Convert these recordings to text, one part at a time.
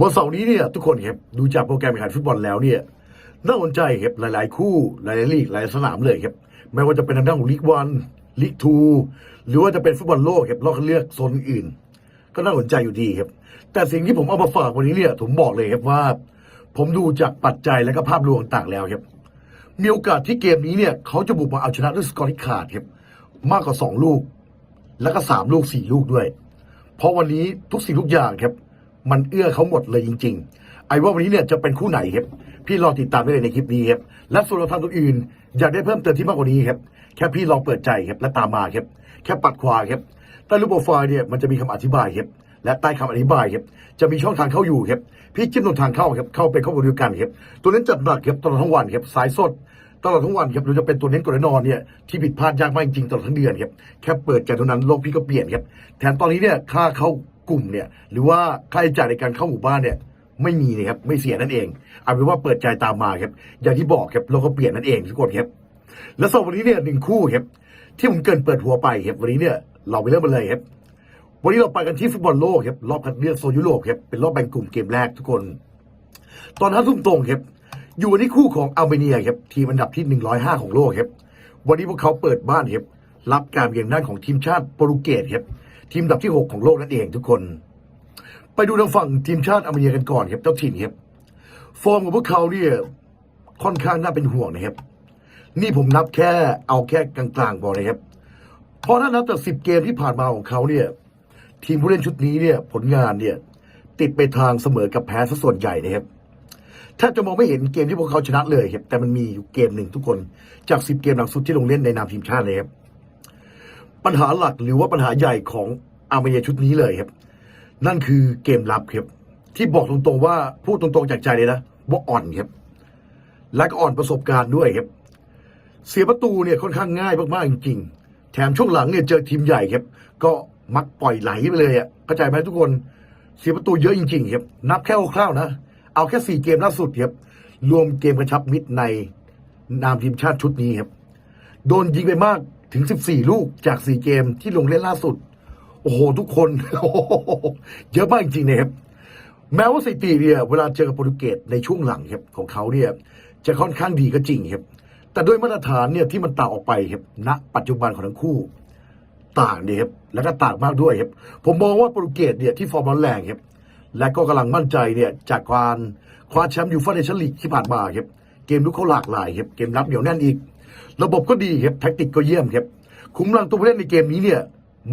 วันเสาร์นี้เนี่ยทุกคนครับดูจากโปรแกรมแข่งขันฟุตบอลแล้วเนี่ยน่าสนใจครับหลาย ๆ คู่หลายๆลีกหลายสนามเลยครับไม่ว่าจะเป็นทางด้านของลีกวันลีกทูหรือว่าจะเป็นฟุตบอลโลกครับรอบเลือกโซนอื่น ก็น่าสนใจอยู่ดีครับ แต่สิ่งที่ผมเอามาฝากวันนี้เนี่ยผมบอกเลยครับว่า ผมดูจากปัจจัยและก็ภาพรวมต่างแล้วครับมีโอกาสที่เกมนี้เนี่ยเขาจะบุกมาเอาชนะด้วยสกอร์ที่ขาดครับมากกว่าสองลูก แล้วก็สามลูกสี่ลูกด้วย เพราะวันนี้ทุกสิ่งทุกอย่างครับ มันเอื้อเขาหมดเลยจริง ๆ ไอ้ว่าวันนี้เนี่ยจะเป็นคู่ไหนครับพี่รอติดตามได้เลยในคลิปนี้ครับและส่วนเราทำตัวอื่น อยากได้เพิ่มเติมที่มากกว่านี้ครับแค่พี่ลองเปิดใจครับและตามมาครับแค่ปัดขวาครับใต้รูปโปรไฟล์เนี่ยมันจะมีคำอธิบายครับและใต้คำอธิบายครับจะมีช่องทางเข้าอยู่ครับพี่จิ้มตรงทางเข้าครับเข้าไปเข้าบริการครับตัวนั้นจัดหนักครับตลอดทั้งวันครับสายสดตลอดทั้งวันครับหรือจะเป็นตัวเน้นตัวแน่นอนเนี่ยที่ผิดพลาดยากมากจริงๆตลอดทั้งเดือนครับแค่เปิดใจเท่านั้นโลกพี่ก็เปลี่ยนครับแถมตอนนี้เนี่ยค่าเข้า กลุ่มเนี่ยหรือว่าค่าใช้จ่ายในการเข้าหมู่บ้านเนี่ยไม่มีนะครับไม่เสียนั่นเองเอาเป็นว่าเปิดใจตามมาครับอย่างที่บอกครับโลกก็เปลี่ยนนั่นเองทุกคนครับและสำหรับวันนี้เนี่ยหนึ่งคู่ครับที่ผมเกินเปิดหัวไปครับวันนี้เนี่ยเราไปเริ่มกันเลยครับวันนี้เราไปกันที่ฟุตบอลโลกครับรอบคัดเลือกโซนยุโรปครับเป็นรอบแบ่งกลุ่มเกมแรกทุกคน ตอนห้าทุ่มตรงครับอยู่ในคู่ของอัลเบเนียครับทีมอันดับที่ 105 ของโลกครับวันนี้พวกเขาเปิดบ้านครับรับการเยือนด้านของทีมชาติโปรตุเกสครับ ทีมดับที่ 6 ของโลกนั่นเองทุกคน ไปดูทางฝั่งทีมชาติอเบเนียกันก่อนครับเจ้าถิ่นครับฟอร์มของพวกเขาเนี่ยค่อนข้างน่าเป็นห่วงนะครับ นี่ผมนับแค่เอาแค่กลางๆพอนะครับเพราะถ้านับจากสิบเกมที่ผ่านมาของเขาเนี่ย ทีมผู้เล่นชุดนี้เนี่ยผลงานเนี่ย ติดไปทางเสมอกับแพ้ซะส่วนใหญ่นะครับแทบจะมองไม่เห็นเกมที่พวกเขาชนะเลยครับแต่มันมีอยู่เกมหนึ่งทุกคนจากสิบเกมหลังสุดที่ลงเล่นในนามทีมชาติเลยครับ ปัญหาหลักหรือว่าปัญหาใหญ่ของอาร์เมเนียชุดนี้เลยครับ นั่นคือเกมรับครับ ที่บอกตรงๆว่าพูดตรงๆจากใจเลยนะว่าอ่อนครับ และก็อ่อนประสบการณ์ด้วยครับ เสียประตูเนี่ยค่อนข้างง่ายมากๆจริงๆ แถมช่วงหลังเนี่ยเจอทีมใหญ่ครับ ก็มักปล่อยไหลไปเลยอะเข้าใจไหมทุกคนเสียประตูเยอะจริงๆครับ นับแค่คร่าวๆนะ เอาแค่สี่เกมล่าสุดครับ รวมเกมกระชับมิตรในนามทีมชาติชุดนี้ครับ โดนยิงไปมาก ถึง 14 ลูกจากสี่เกมที่ลงเล่นล่าสุด โอ้โห ทุกคนเยอะมากจริงๆนะครับแม้ว่าสถิติเนี่ยเวลาเจอกับโปรตุเกสในช่วงหลังครับของเขาเนี่ยจะค่อนข้างดีก็จริงครับแต่ด้วยมาตรฐานเนี่ยที่มันต่างออกไปครับณปัจจุบันของทั้งคู่ต่างเนี่ยครับแล้วก็ต่างมากด้วยครับผมมองว่าโปรตุเกสเนี่ยที่ฟอร์มร้อนแรงครับและก็กำลังมั่นใจเนี่ยจากการคว้าแชมป์ยูฟ่าเนชั่นลีกที่ผ่านมาครับเกมลุกเขาหลากหลายครับเกมรับเหนียวแน่นอีก ระบบก็ดีครับแท็กติกก็เยี่ยมครับคุ้มลังตัวผู้เล่นในเกมนี้เนี่ย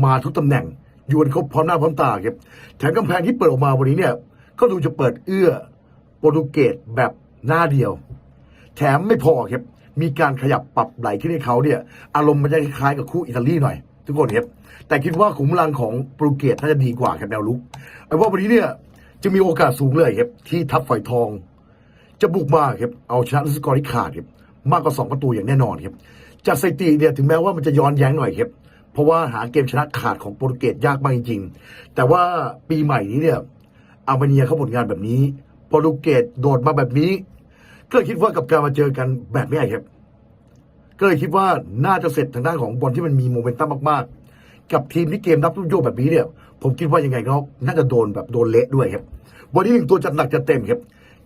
มาทุกตำแหน่งอยู่กันครบพร้อมหน้าพร้อมตาครับแถมกำแพงที่เปิดออกมาวันนี้เนี่ย ก็ดูจะเปิดเอื้อโปรตุเกสแบบหน้าเดียว แถมไม่พอครับมีการขยับปรับไหลขึ้นให้เขาเนี่ย อารมณ์มันจะคล้ายกับคู่อิตาลีหน่อย ทุกคนครับแต่คิดว่าขุมพลังของโปรตุเกสน่าจะดีกว่าครับแนวลุกไอ้ว่าวันนี้เนี่ยจะมีโอกาสสูงเลยครับที่ทัพฝอยทอง จะบุกมาครับเอาชนะด้วยสกอร์ที่ขาดครับ มากกว่าสองประตูอย่างแน่นอนครับจากสถิติเนี่ยถึงแม้ว่ามันจะย้อนแย้งหน่อยครับเพราะว่าหาเกมชนะขาดของโปรตุเกสยากมากจริงๆ แต่ว่าปีใหม่นี้เนี่ยอาร์เมเนียเขาผลงานแบบนี้ โปรตุเกสโดดมาแบบนี้ ก็เลยคิดว่ากับการมาเจอกันแบบนี้ครับก็เลยคิดว่าน่าจะเสร็จทางด้านของบอลที่มันมีโมเมนตัมมากๆ กับทีมที่เกมรับลูกโยกแบบนี้เนี่ย ผมคิดว่ายังไงก็น่าจะโดนแบบโดนเละด้วยครับวันนี้หนึ่งตัวจัดหนักจัดเต็มครับ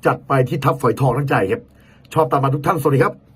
จัดไปที่ทัพฝอยทองทั้งใจครับชอบตามมาทุกท่านสวัสดีครับ